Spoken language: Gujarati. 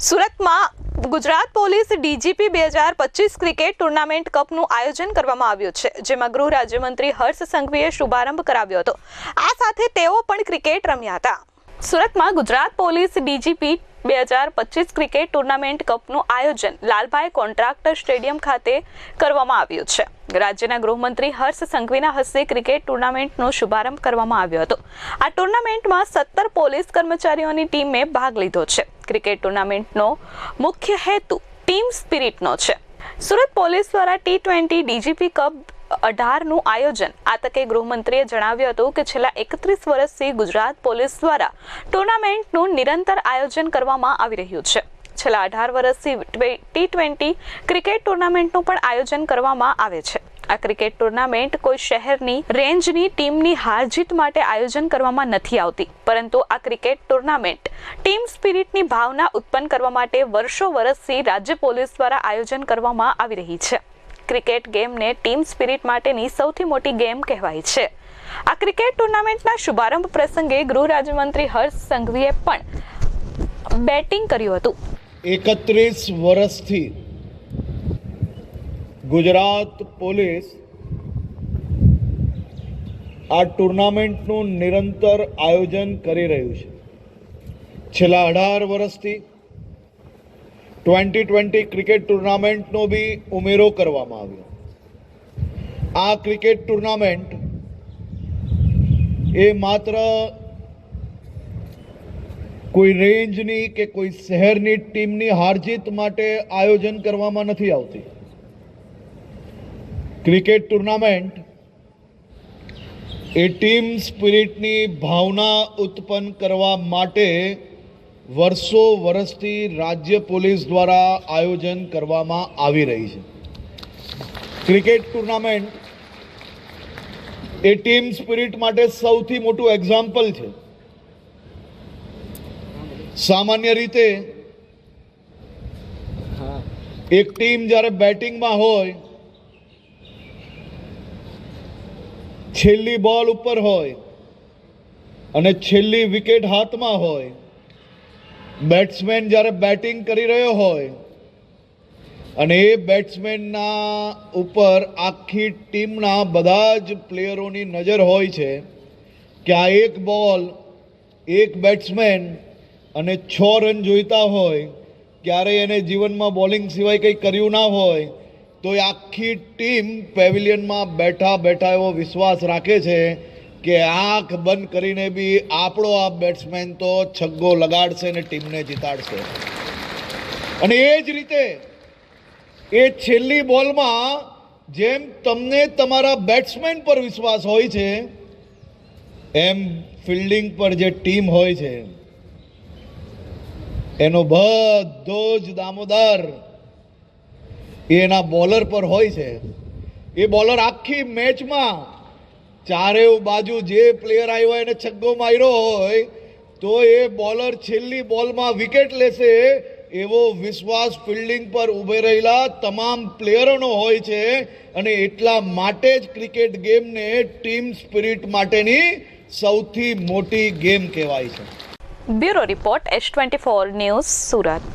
સુરતમાં ગુજરાત પોલીસ ડીજીપી બે હજાર પચીસ ક્રિકેટ ટુર્નામેન્ટ કપનું આયોજન કરવામાં આવ્યું છે, જેમાં ગૃહ રાજ્યમંત્રી હર્ષ સંઘવીએ શુભારંભ કરાવ્યો હતો. આ સાથે તેઓ પણ ક્રિકેટ રમ્યા હતા. સુરતમાં ગુજરાત પોલીસ ડીજીપી બે હજાર પચીસ ક્રિકેટ ટુર્નામેન્ટ કપનું આયોજન લાલભાઈ કોન્ટ્રાક્ટર સ્ટેડિયમ ખાતે કરવામાં આવ્યું છે. રાજ્યના ગૃહમંત્રી હર્ષ સંઘવીના હસ્તે ક્રિકેટ ટુર્નામેન્ટનો શુભારંભ કરવામાં આવ્યો હતો. આ ટુર્નામેન્ટમાં સત્તર પોલીસ કર્મચારીઓની ટીમે ભાગ લીધો છે. ક્રિકેટ ટુર્નામેન્ટનો મુખ્ય હેતુ ટીમ સ્પિરિટનો છે. સુરત પોલીસ દ્વારા ટી ટ્વેન્ટી ડીજીપી કપ અઢારનું આયોજન. આ તકે ગૃહમંત્રીએ જણાવ્યું હતું કે છેલ્લા એકત્રીસ વર્ષથી ગુજરાત પોલીસ દ્વારા ટુર્નામેન્ટનું નિરંતર આયોજન કરવામાં આવી રહ્યું છે. છેલ્લા અઢાર વર્ષથી ટી ટ્વેન્ટી ક્રિકેટ ટુર્નામેન્ટનું પણ આયોજન કરવામાં આવે છે. આ ક્રિકેટ ટુર્નામેન્ટ કોઈ શહેરની, રેન્જની ટીમની હાર જીત માટે આયોજન કરવામાં નથી આવતી. પરંતુ આ ક્રિકેટ ટુર્નામેન્ટ ટીમ સ્પિરિટની ભાવના ઉત્પન્ન કરવા માટે વર્ષો વર્ષથી રાજ્ય પોલીસ દ્વારા આયોજન કરવામાં આવી રહી છે. ક્રિકેટ ગેમને ટીમ સ્પિરિટ માટેની સૌથી મોટી ગેમ કહેવાય છે. આ ક્રિકેટ ટુર્નામેન્ટના શુભારંભ પ્રસંગે ગૃહ રાજ્યમંત્રી હર્ષ સંઘવીએ પણ બેટિંગ કર્યું હતું. એકત્રીસ વર્ષથી ગુજરાત પોલીસ આ ટુર્નામેન્ટનું નિરંતર આયોજન કરી રહ્યું છે. છેલ્લા અઢાર વર્ષથી ટ્વેન્ટી ટ્વેન્ટી ક્રિકેટ ટુર્નામેન્ટનો બી ઉમેરો કરવામાં આવ્યો. આ ક્રિકેટ ટુર્નામેન્ટ એ માત્ર કોઈ રેન્જની કે કોઈ શહેરની ટીમની હારજીત માટે આયોજન કરવામાં નથી આવતી. ક્રિકેટ ટુર્નામેન્ટ એ ટીમ સ્પિરિટની ભાવના ઉત્પન્ન કરવા માટે વર્ષો વર્ષથી રાજ્ય પોલીસ દ્વારા આયોજન કરવામાં આવી રહી છે. ક્રિકેટ ટુર્નામેન્ટ એ ટીમ સ્પિરિટ માટે સૌથી મોટું એક્ઝામ્પલ છે. સામાન્ય રીતે એક ટીમ જ્યારે બેટિંગમાં હોય છેલ્લી બોલ ઉપર હોય અને છેલ્લી વિકેટ હાથમાં હોય બેટ્સમેન જ્યારે બેટિંગ કરી રહ્યો હોય અને એ બેટ્સમેનના ઉપર આખી ટીમના બધા જ પ્લેયરોની નજર હોય છે કે આ એક બોલ, એક બેટ્સમેન અને છ રન જોઈતા હોય, ક્યારેય એને જીવનમાં બોલિંગ સિવાય કંઈ કર્યું ના હોય તો એ આખી ટીમ પેવિલિયનમાં બેઠા બેઠા એવો વિશ્વાસ રાખે છે કે આંખ બંધ કરીને બી આપણો આ બેટ્સમેન તો છગ્ગો લગાડશે ને ટીમને જીતાડશે. અને એ જ રીતે એ છેલ્લી બોલમાં જેમ તમને તમારા બેટ્સમેન પર વિશ્વાસ હોય છે, એમ ફિલ્ડિંગ પર જે ટીમ હોય છે, એનો બધો જ દામોદર એ એના બોલર પર હોય છે. એ બોલર આખી મેચમાં ચારે બાજુ જે પ્લેયર આવ્યો એને છગ્ગો માર્યો હોય, તો એ બોલર છેલ્લી બોલમાં વિકેટ લેશે એવો વિશ્વાસ ફિલ્ડિંગ પર ઊભે રહેલા તમામ પ્લેયરોનો હોય છે અને એટલા માટે જ ક્રિકેટ ગેમને ટીમ સ્પિરિટ માટેની સૌથી મોટી ગેમ કહેવાય છે. Bureau report S twenty four news Surat.